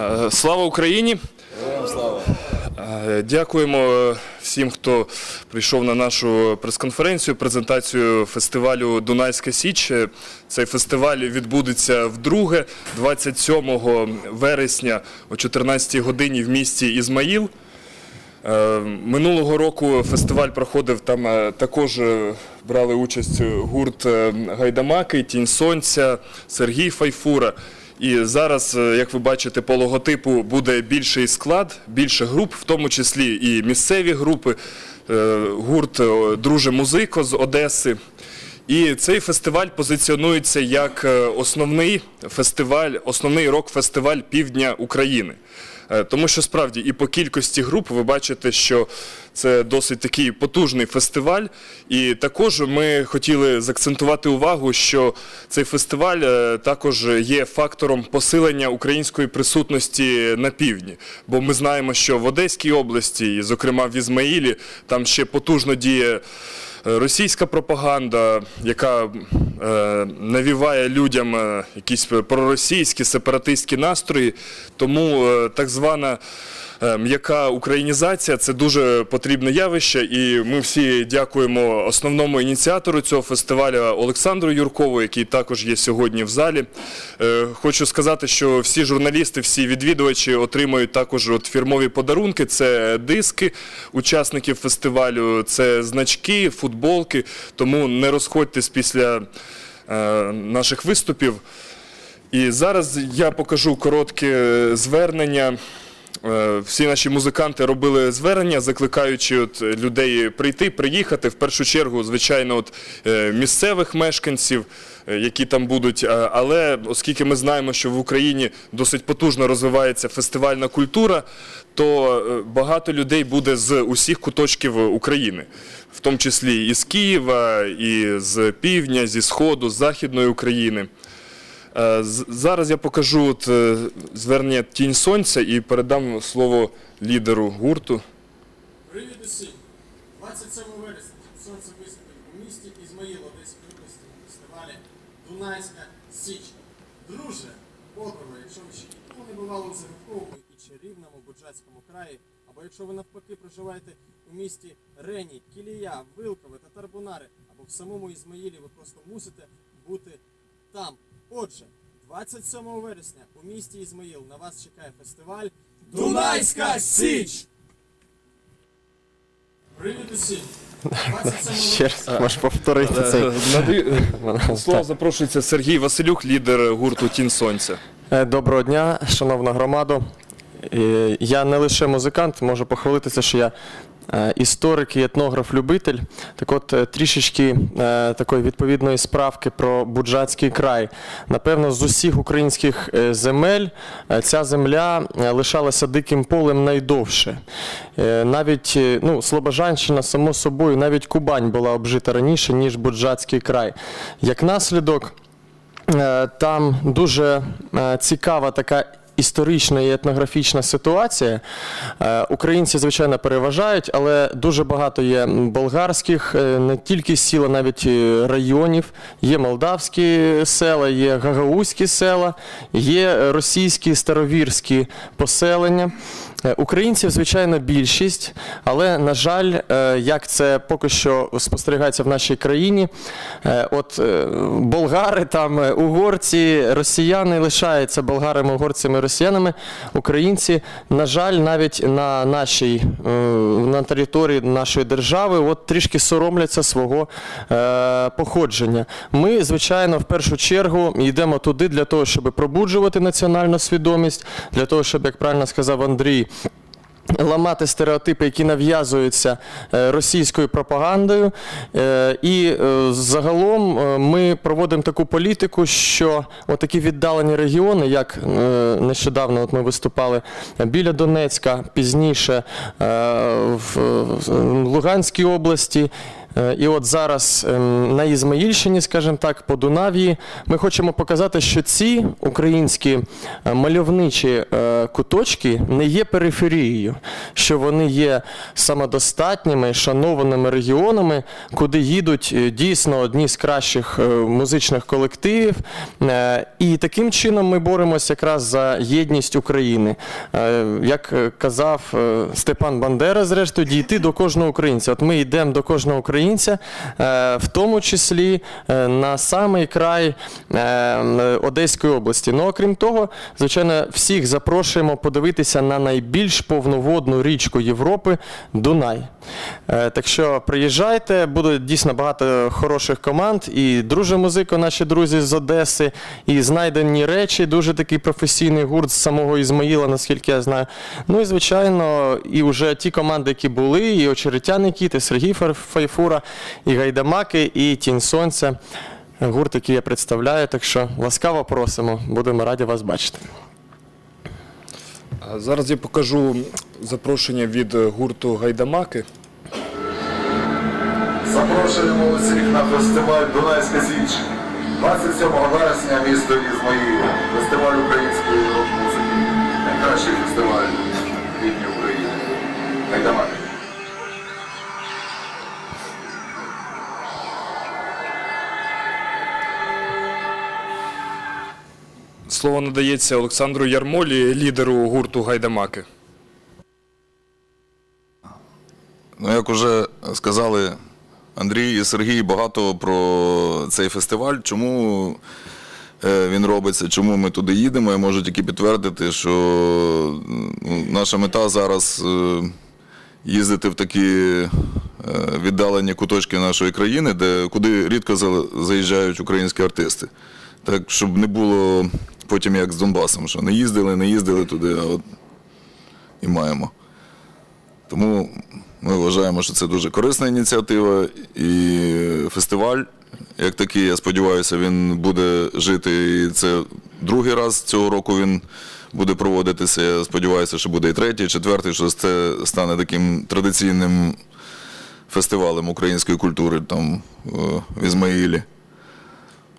Е, Слава Україні! Е, Дякуємо всім, хто прийшов на нашу прес-конференцію, презентацію фестивалю Дунайська Січ. Е, Цей фестиваль відбудеться вдруге 27 вересня о 14 годині в місті Ізмаїл. Е, Минулого року фестиваль проходив там е, також е, брали участь гурт е, Гайдамаки, Тінь Сонця, Сергій Файфура. І зараз, е, як ви бачите, по логотипу буде більший склад, більше груп, в тому числі і місцеві групи, е, гурт е, Друже Музико з Одеси. І цей фестиваль позиціонується як основний фестиваль, основний рок-фестиваль півдня України. Е, Тому що справді і по кількості груп ви бачите, що це досить такий потужний фестиваль. І також ми хотіли заакцентувати увагу, що цей фестиваль е, також є фактором посилення української присутності на півдні. Бо ми знаємо, що в Одеській області, і, зокрема в Ізмаїлі, там ще потужно діє. Е, Російська пропаганда, яка е, навіває людям е, якісь проросійські сепаратистські настрої, тому так звана м'яка українізація це дуже потрібне явище, і ми всі дякуємо основному ініціатору цього фестивалю Олександру Юркову, який також є сьогодні в залі. Е, Хочу сказати, що всі журналісти, всі відвідувачі отримують також от фірмові подарунки. Це диски учасників фестивалю, це значки, футболки. Тому не розходьтесь після е, наших виступів. І зараз я покажу коротке звернення. Е, Всі наші музиканти робили звернення, закликаючи от людей прийти, приїхати. В першу чергу, звичайно, от е, місцевих мешканців, е, які там будуть. Але оскільки ми знаємо, що в Україні досить потужно розвивається фестивальна культура, то е, багато людей буде з усіх куточків України, в тому числі і з Києва, і з півдня, зі сходу, з західної України. Е, Зараз я покажу е, звернення Тінь Сонця і передам слово лідеру гурту. Привіт усім! 27 вересня сонце виступить у місті Ізмаїл Одеської області на фестивалі Дунайська Січ. Друже, подруги, якщо ви ще ніколи не бували у загадковому і чарівному Буджацькому краї, або якщо ви навпаки проживаєте у місті Рені, Кілія, Вилкове та Тарбунари, або в самому Ізмаїлі, ви просто мусите бути там. Отже, 27 вересня у місті Ізмаїл на вас чекає фестиваль Дунайська Січ! Привіт усім! 27 Ще раз можеш повторити Е, цей. Надаю- Слово запрошується Сергій Василюк, лідер гурту Тінь Сонця. Е, Доброго дня, шановна громада. Е, Я не лише музикант, можу похвалитися, що я е, історик і етнограф-любитель. Так от, е, трішечки такої відповідної справки про Буджацький край. Напевно, з усіх українських земель ця земля лишалася диким полем найдовше. Навіть ну, Слобожанщина, само собою, навіть Кубань була обжита раніше, ніж Буджацький край. Як наслідок, Там дуже цікава така. Історична і етнографічна ситуація. Е, Українці, звичайно, переважають, але дуже багато є болгарських, е, не тільки сіл, а навіть е, районів. Є молдавські села, є гагаузькі села, є російські старовірські поселення. Е, Українців, звичайно, більшість, але, на жаль, е, як це поки що спостерігається в нашій країні, е, от болгари, там, угорці, росіяни лишаються болгарами, угорцями, росіянами. Українці, на жаль, навіть на нашій на території нашої держави от трішки соромляться свого походження. Ми, звичайно, в першу чергу йдемо туди для того, щоб пробуджувати національну свідомість, для того, щоб, як правильно сказав Андрій, Ламати стереотипи, які нав'язуються е, російською пропагандою. Е, І е, загалом ми проводимо таку політику, що отакі віддалені регіони, як нещодавно от ми виступали біля Донецька, пізніше в Луганській області. Е, І от зараз ем, на Ізмаїльщині, скажімо так, по Дунавії, ми хочемо показати, що ці українські е, мальовничі е, куточки не є периферією, що вони є самодостатніми, шанованими регіонами, куди їдуть дійсно одні з кращих музичних колективів. І таким чином ми боремося якраз за єдність України. Як казав Степан Бандера, зрештою, дійти до кожного українця. От ми йдемо до кожного українця, е, в тому числі е, на самий край е, Одеської області. Ну, окрім того, звичайно, всіх запрошуємо подивитися на найбільш повноводну річку Європи Дунай. Е, Так що приїжджайте, буде дійсно багато хороших команд. І друже музико, наші друзі з Одеси, і знайдені речі, дуже такий професійний гурт з самого Ізмаїла, наскільки я знаю. Ну і звичайно, і вже ті команди, які були, і Очеретяний Кіт, і Сергій Файфура, і Гайдамаки, і Тінь Сонця. Гурт, який я представляю, так що ласкаво просимо, будемо раді вас бачити. Зараз я покажу запрошення від гурту Гайдамаки. Запрошуємо усіх на фестиваль Дунайська Січ. 27 вересня місто Ізмаїл. Фестиваль української рок-музики. Найкращий фестиваль в України. Гайдамаки. Слово надається Олександру Ярмолі, лідеру гурту Гайдамаки. Ну, як уже сказали Андрій і Сергій багато про цей фестиваль, чому е, він робиться, чому ми туди їдемо. Я можу тільки підтвердити, що ну, наша мета зараз е, їздити в такі е, віддалені куточки нашої країни, де, куди рідко заїжджають українські артисти. Так, щоб не було потім як з Донбасом, що не їздили, не їздили туди, а от і маємо. Тому ми вважаємо, що це дуже корисна ініціатива, і фестиваль, як такий, я сподіваюся, він буде жити. І це другий раз цього року він буде проводитися. Я сподіваюся, що буде і третій, і четвертий, що це стане таким традиційним фестивалем української культури там е, в Ізмаїлі.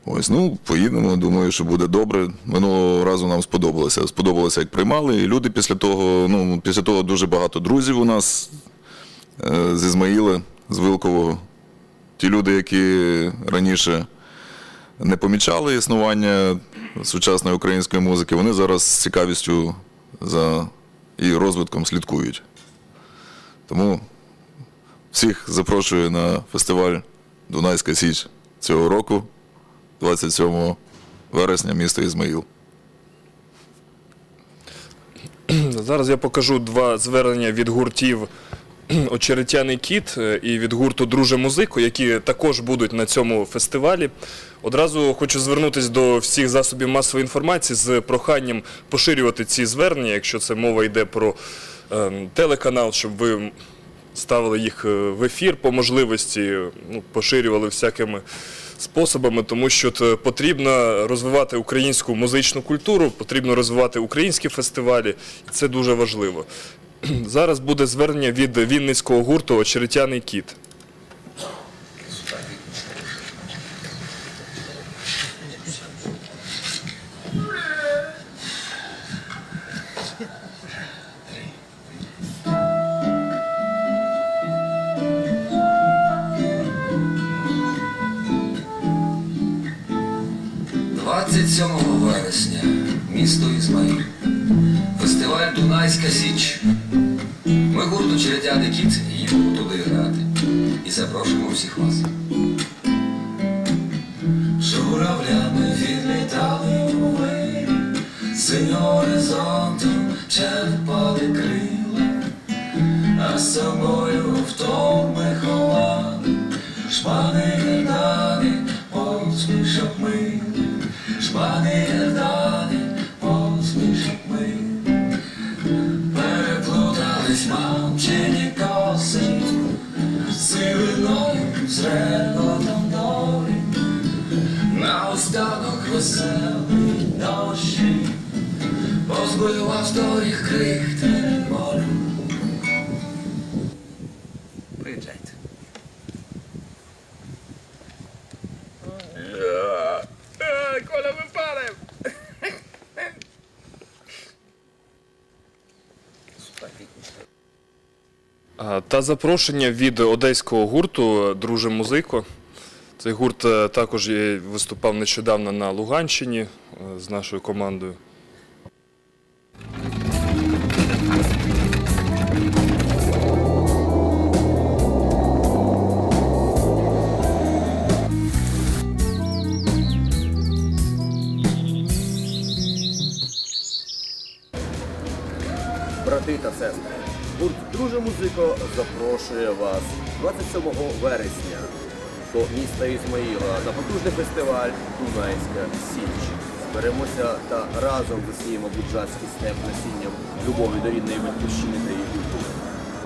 Ось, ну, поїдемо, думаю, що буде добре. Минулого разу нам сподобалося. Сподобалося, як приймали. І люди після того, ну, після того дуже багато друзів у нас е, з Ізмаїла, з Вилкового. Ті люди, які раніше не помічали існування сучасної української музики, вони зараз з цікавістю за її розвитком слідкують. Тому всіх запрошую на фестиваль Дунайська Січ цього року. 27 вересня, місто Ізмаїл. Зараз я покажу два звернення від гуртів Очеретяний кіт е, і від гурту Друже музику, які також будуть на цьому фестивалі. Одразу хочу звернутися до всіх засобів масової інформації з проханням поширювати ці звернення, якщо це мова йде про ем, телеканал, щоб ви ставили їх е, в ефір по можливості, ну, поширювали всякими способами, тому що потрібно розвивати українську музичну культуру, потрібно розвивати українські фестивалі, і це дуже важливо. Зараз буде звернення від вінницького гурту Очеретяний кіт. – 27 вересня, місто Ізмаїл. Фестиваль Дунайська Січ. Ми гурт Чередяний кіт їдемо туди грати. І запрошуємо всіх вас. Сивиною з реготом долі, на останок веселий дощі, позбивав з доріг запрошення від одеського гурту Друже Музико. Цей гурт е, також виступав нещодавно на Луганщині е, з нашою командою. Брати та сестри, гурт Друже Музико запрошує вас 27 вересня до міста Ізмаїла на потужний фестиваль Дунайська Січ. Зберемося та разом засіємо буджатський степ насінням любові до рідної батьківщини та її культури.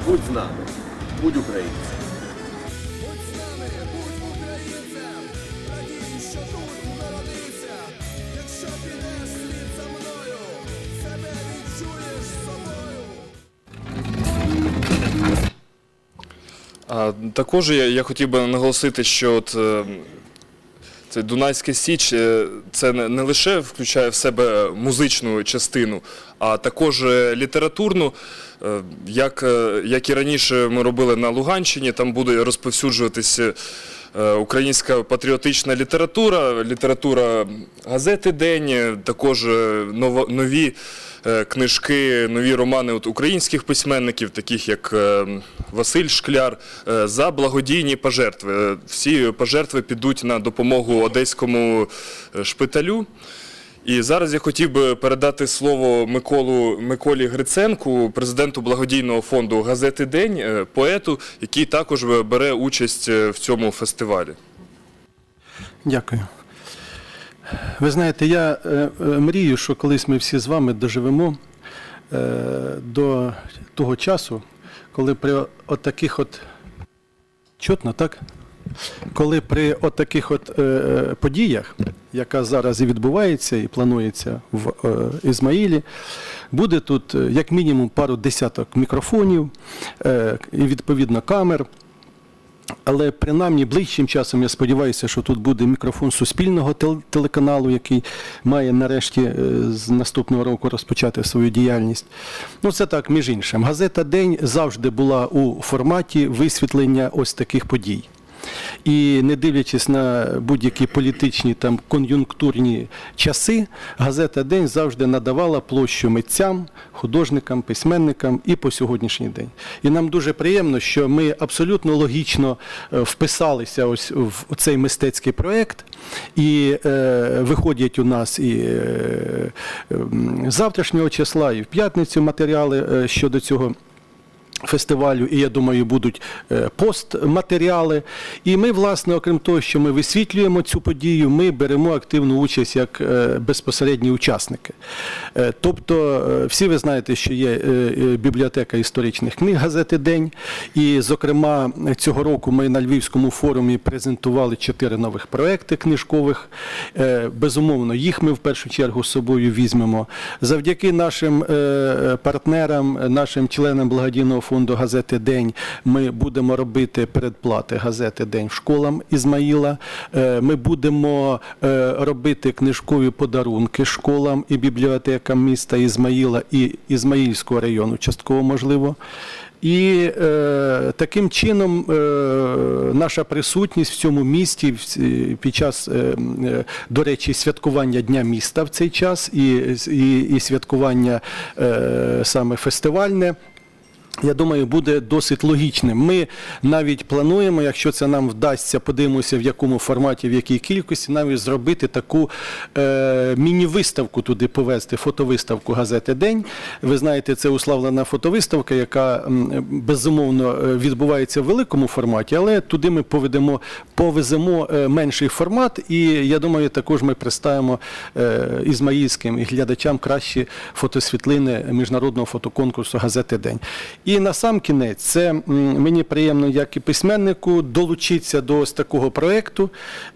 Будь з нами, будь українцем. Також я, я хотів би наголосити, що от, е, цей Дунайська Січ е, це не, лише включає в себе музичну частину, а також е, літературну. Е, Як, е, як і раніше ми робили на Луганщині, там буде розповсюджуватися е, українська патріотична література, література газети День, е, також е, нові е, книжки, нові романи от українських письменників, таких як е, Василь Шкляр, е, за благодійні пожертви. Е, Всі пожертви підуть на допомогу одеському е, шпиталю. І зараз я хотів би передати слово Миколу Миколі Гриценку, президенту благодійного фонду газети День, е, поету, який також бере участь е, в цьому фестивалі. Дякую. Ви знаєте, я е, е, мрію, що колись ми всі з вами доживемо е, до того часу, коли при отаких от чутно, так? Коли при отаких от подіях, яка зараз і відбувається, і планується в Ізмаїлі, буде тут як мінімум пару десяток мікрофонів і відповідно камер. Але принаймні ближчим часом я сподіваюся, що тут буде мікрофон суспільного тел- телеканалу, який має нарешті е, з наступного року розпочати свою діяльність. Ну це так, між іншим. Газета День завжди була у форматі висвітлення ось таких подій. І не дивлячись на будь-які політичні там кон'юнктурні часи, газета День завжди надавала площу митцям, художникам, письменникам і по сьогоднішній день. І нам дуже приємно, що ми абсолютно логічно е, вписалися ось в цей мистецький проєкт, і е, виходять у нас і е, завтрашнього числа, і в п'ятницю матеріали е, щодо цього фестивалю, і я думаю, будуть е, постматеріали. І ми, власне, окрім того, що ми висвітлюємо цю подію, ми беремо активну участь як е, безпосередні учасники. Е, Тобто, всі ви знаєте, що є бібліотека історичних книг газети День. І, зокрема, цього року ми на Львівському форумі презентували чотири нових проекти книжкових. Безумовно, їх ми в першу чергу з собою візьмемо. Завдяки нашим партнерам, нашим членам благодійного фонду газети День ми будемо робити передплати газети День школам Ізмаїла. Е, Ми будемо е, робити книжкові подарунки школам і бібліотекам міста Ізмаїла і Ізмаїльського району, частково можливо. І е, таким чином е, наша присутність в цьому місті під час, е, е, до речі, святкування Дня міста в цей час і, і, і святкування е, саме фестивальне. Я думаю, буде досить логічним. Ми навіть плануємо, якщо це нам вдасться, подивимося, в якому форматі, в якій кількості, навіть зробити таку е, міні-виставку туди повезти, фотовиставку газети День. Ви знаєте, це уславлена фотовиставка, яка безумовно е, відбувається в великому форматі, але туди ми поведемо, повеземо е, менший формат, і я думаю, також ми представимо е, ізмаїльським глядачам кращі фотосвітлини міжнародного фотоконкурсу газети День. І на сам кінець, це мені приємно, як і письменнику, долучитися до ось такого проєкту,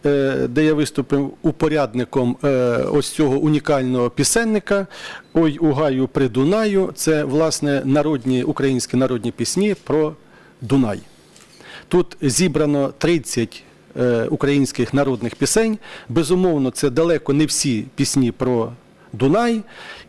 е, де я виступив упорядником е, ось цього унікального пісенника Ой у гаю при Дунаю. Це власне народні українські народні пісні про Дунай. Тут зібрано 30 е, українських народних пісень. Безумовно, це далеко не всі пісні про Дунай.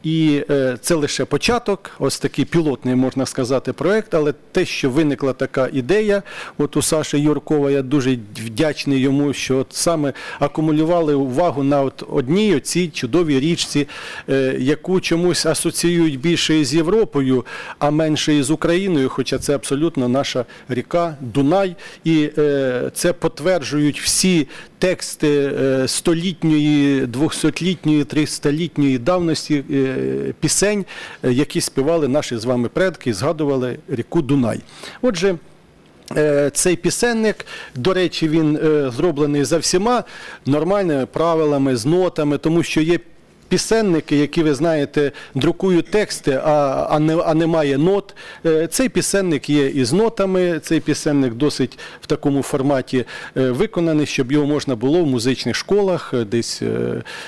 І е, це лише початок, ось такий пілотний, можна сказати, проект. Але те, що виникла така ідея, от у Саші Юркова, я дуже вдячний йому, що от саме акумулювали увагу на от одній оцій чудовій річці, е, яку чомусь асоціюють більше із Європою, а менше із Україною, хоча це абсолютно наша ріка Дунай. І е, це підтверджують всі тексти е, столітньої, двохсотлітньої, тристолітньої давності е, пісень, е, які співали наші з вами предки, згадували ріку Дунай. Отже. Цей пісенник, до речі, він зроблений за всіма нормальними правилами, з нотами, тому що є пісенники, які, ви знаєте, друкують тексти, а, а, не, а немає нот. Е, Цей пісенник є із нотами, цей пісенник досить в такому форматі е, виконаний, щоб його можна було в музичних школах е, десь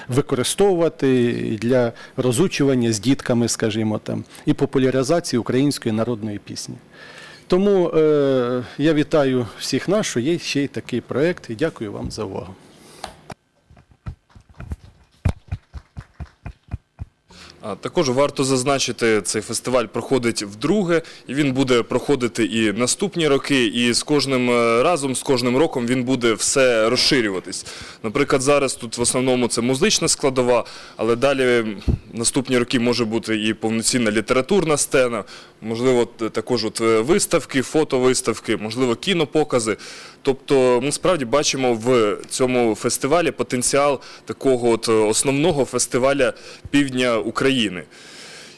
використовувати для розучування з дітками, скажімо там, і популяризації української народної пісні. Тому е, я вітаю всіх нас, що є ще й такий проект, і дякую вам за увагу. Також варто зазначити, цей фестиваль проходить вдруге, і він буде проходити і наступні роки, і з кожним е, разом, з кожним роком він буде все розширюватись. Наприклад, зараз тут в основному це музична складова, але далі наступні роки може бути і повноцінна літературна сцена, можливо, також от е, виставки, фотовиставки, можливо, кінопокази. Тобто ми справді бачимо в цьому фестивалі потенціал такого от е, основного фестиваля півдня України.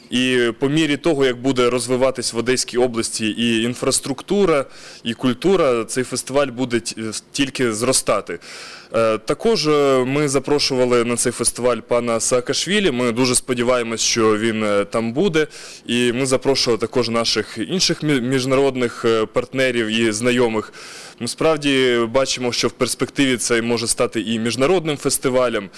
І по мірі того, як буде розвиватись в Одеській області і інфраструктура, і культура, цей фестиваль буде тільки зростати. Е, Також е, ми запрошували на цей фестиваль пана Саакашвілі. Ми дуже сподіваємось, що він е, там буде. І ми запрошували також наших інших міжнародних партнерів і знайомих. Ми справді бачимо, що в перспективі це може стати і міжнародним фестивалем.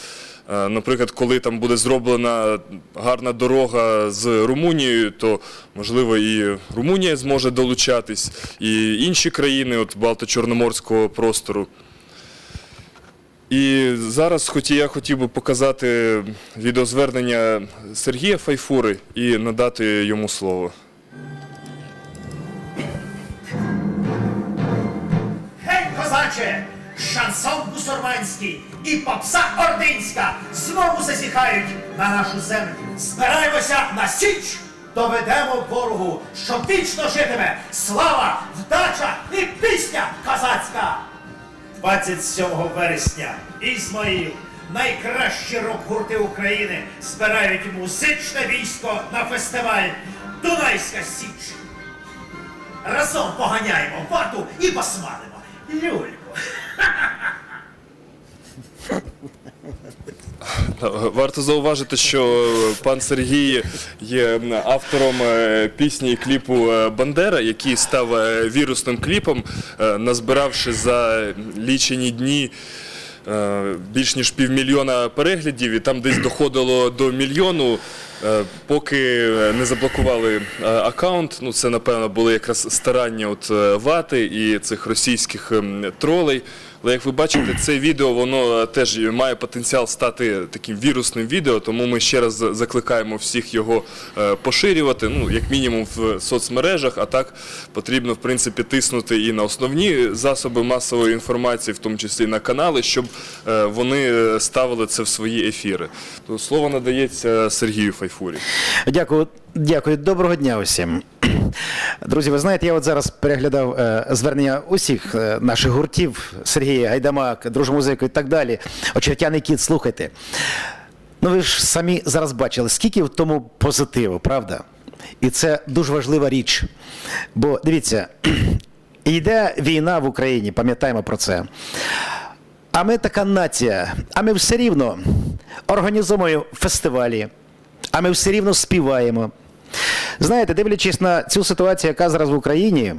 Е, Наприклад, коли там буде зроблена гарна дорога з Румунією, то можливо і Румунія зможе долучатись, і інші країни от Балто-Чорноморського простору. І зараз хоті- я хотів би показати відеозвернення Сергія Файфури і надати йому слово. Гей, козаче! Шансон бусурманський і попса ординська знову засіхають на нашу землю. Збираємося на січ! Доведемо ворогу, що вічно житиме слава, вдача і пісня козацька! 27 вересня Ізмаїл, найкращі рок-гурти України збирають музичне військо на фестиваль Дунайська Січ. Разом поганяємо вату і посмалимо. Люльку. Варто зауважити, що пан Сергій є автором е, пісні і кліпу е, Бандера, який став е, вірусним кліпом, назбиравши за лічені дні. Більш ніж півмільйона переглядів, і там десь доходило до мільйону, поки не заблокували аккаунт. Ну, це, напевно, були якраз старання от вати і цих російських тролей. Але як ви бачите, це відео воно теж має потенціал стати таким вірусним відео, тому ми ще раз закликаємо всіх його е, поширювати, ну як мінімум в соцмережах. А так потрібно в принципі тиснути і на основні засоби масової інформації, в тому числі на канали, щоб е, вони е, ставили це в свої ефіри. То слово надається Сергію Файфурі. Дякую, дякую. Доброго дня усім. Друзі, ви знаєте, я от зараз переглядав е, звернення усіх е, наших гуртів Сергія Гайдамак, Дружмузику і так далі. Очеретяний кіт, слухайте. Ну ви ж самі зараз бачили, скільки в тому позитиву, правда? І це дуже важлива річ. Бо дивіться, йде війна в Україні, пам'ятаємо про це. А ми така нація, а ми все рівно організовуємо фестивалі, а ми все рівно співаємо. Знаєте, дивлячись на цю ситуацію, яка зараз в Україні,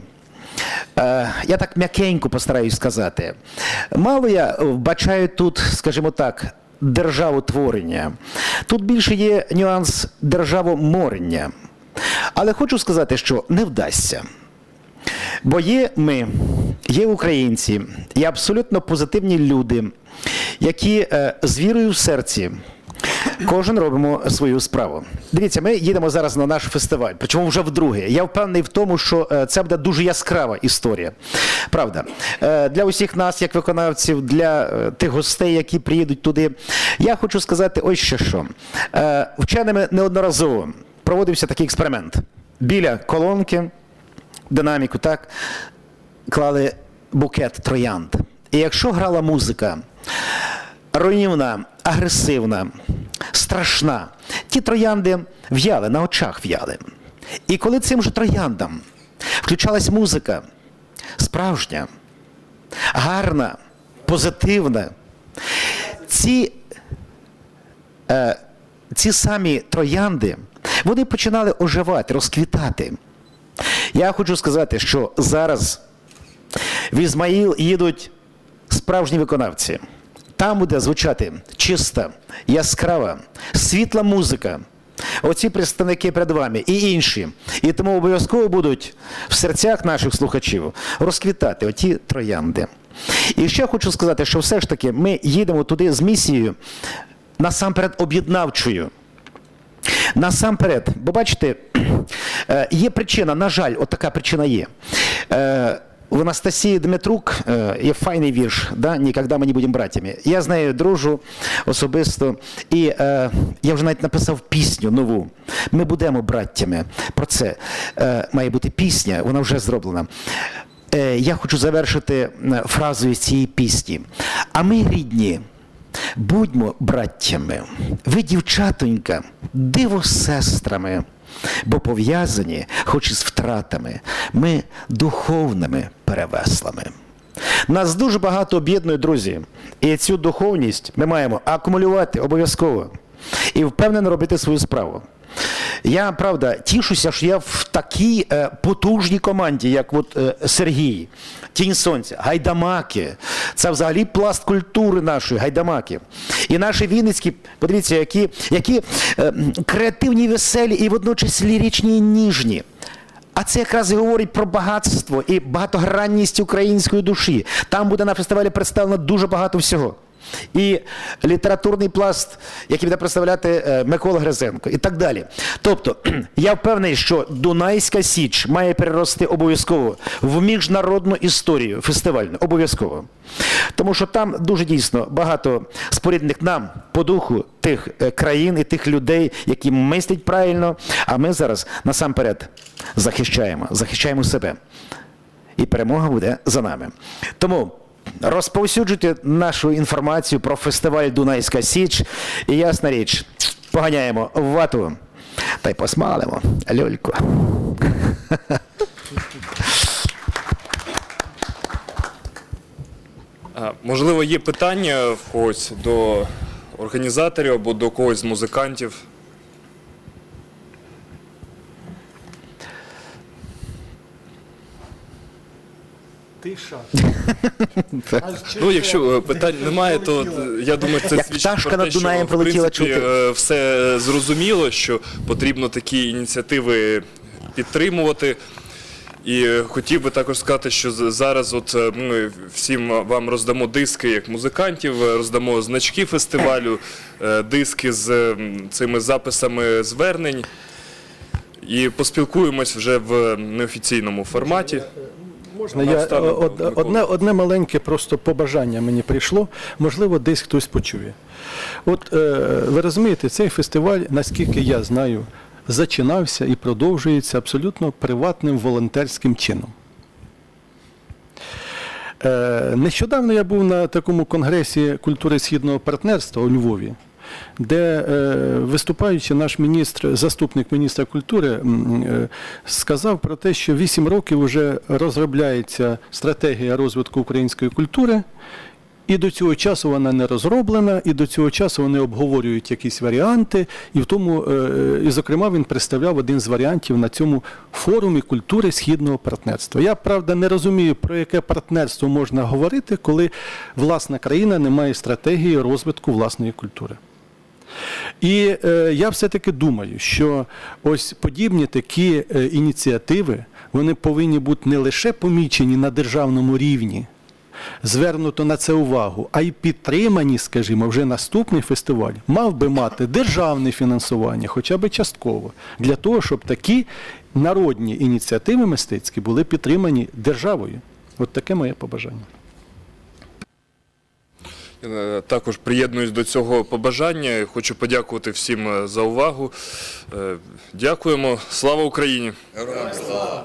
е, я так м'якенько постараюсь сказати. Мало я вбачаю тут, скажімо так, державотворення. Тут більше є нюанс державоморення. Але хочу сказати, що не вдасться. Бо є ми, є українці, є абсолютно позитивні люди, які е, з вірою в серці Кожен робимо свою справу. Дивіться, ми їдемо зараз на наш фестиваль, причому вже вдруге. Я впевнений в тому, що е, це буде дуже яскрава історія. Правда, Е, для усіх нас, як виконавців, для е, тих гостей, які приїдуть туди. Я хочу сказати ось ще що. Вченими неодноразово проводився такий експеримент. Біля колонки, динаміку, так, клали букет троянд. І якщо грала музика руйнівна, агресивна, страшна, ті троянди в'яли, на очах в'яли. І коли цим же трояндам включалась музика справжня, гарна, позитивна, ці, е, ці самі троянди, вони починали оживати, розквітати. Я хочу сказати, що зараз в Ізмаїл їдуть справжні виконавці. Там буде звучати чиста, яскрава, світла музика. Оці представники перед вами і інші. І тому обов'язково будуть в серцях наших слухачів розквітати оті троянди. І ще хочу сказати, що все ж таки ми їдемо туди з місією насамперед об'єднавчою. Насамперед, бо бачите, е, є причина, на жаль, от така причина є. В Анастасії Дмитрук є файний вірш, да? «Ніколи ми не будемо братями. Я з нею дружу особисто, і е, я вже навіть написав пісню нову. Ми будемо браттями. Про це е, має бути пісня, вона вже зроблена. Е, я хочу завершити е, фразою цієї пісні. А ми рідні. Будьмо браттями, ви, дівчатонька, диво сестрами, бо пов'язані, хоч і з втратами, ми духовними перевеслами. Нас дуже багато об'єднує, друзі, і цю духовність ми маємо акумулювати обов'язково і впевнено робити свою справу. Я правда тішуся, що я в такій е, потужній команді, як от е, Сергій, Тінь Сонця, Гайдамаки. Це взагалі пласт культури нашої гайдамаки. І наші Вінницькі, подивіться, які, які е, креативні, веселі і водночас ліричні і ніжні. А це якраз і говорить про багатство і багатогранність української душі. Там буде на фестивалі представлено дуже багато всього. І літературний пласт, який буде представляти е, Микола Гризенко, і так далі. Тобто, я впевнений, що Дунайська Січ має перерости обов'язково в міжнародну історію фестивальну. Обов'язково. Тому що там дуже дійсно багато спорідних нам по духу тих е, країн і тих людей, які мислять правильно. А ми зараз насамперед захищаємо, захищаємо себе. І перемога буде за нами. Тому розповсюджуйте нашу інформацію про фестиваль Дунайська Січ. І ясна річ, поганяємо в вату та й посмалимо люльку. Можливо, є питання в когось до організаторів або до когось з музикантів. Тиша. Ну, якщо е, питань немає, то е, я думаю, це Як свідчить пташка про те, над Дунаєм що, в прилетіла принципі, чути. е, все зрозуміло, що потрібно такі ініціативи підтримувати. І е, хотів би також сказати, що з- зараз от е, ми всім вам роздамо диски як музикантів, е, роздамо значки фестивалю, е, диски з м, цими записами звернень. І поспілкуємось вже в неофіційному форматі. Можна я од- одне, одне маленьке просто побажання мені прийшло. Можливо, десь хтось почує. От е, ви розумієте, цей фестиваль, наскільки я знаю, зачинався і продовжується абсолютно приватним волонтерським чином. Е, Нещодавно я був на такому конгресі культури східного партнерства у Львові, де е, виступаючи наш міністр, заступник міністра культури, е, сказав про те, що 8 років вже розробляється стратегія розвитку української культури. І до цього часу вона не розроблена, і до цього часу вони обговорюють якісь варіанти. І в тому, е, і зокрема, він представляв один з варіантів на цьому форумі культури східного партнерства. Я правда не розумію, про яке партнерство можна говорити, коли власна країна не має стратегії розвитку власної культури. І е, я все-таки думаю, що ось подібні такі е, ініціативи вони повинні бути не лише помічені на державному рівні, звернуто на це увагу, а й підтримані, скажімо, вже наступний фестиваль мав би мати державне фінансування, хоча б частково, для того, щоб такі народні ініціативи мистецькі були підтримані державою. От таке моє побажання. Е, Також приєднуюсь до цього побажання. Хочу подякувати всім е, за увагу. Е, Дякуємо. Слава Україні! Героям слава!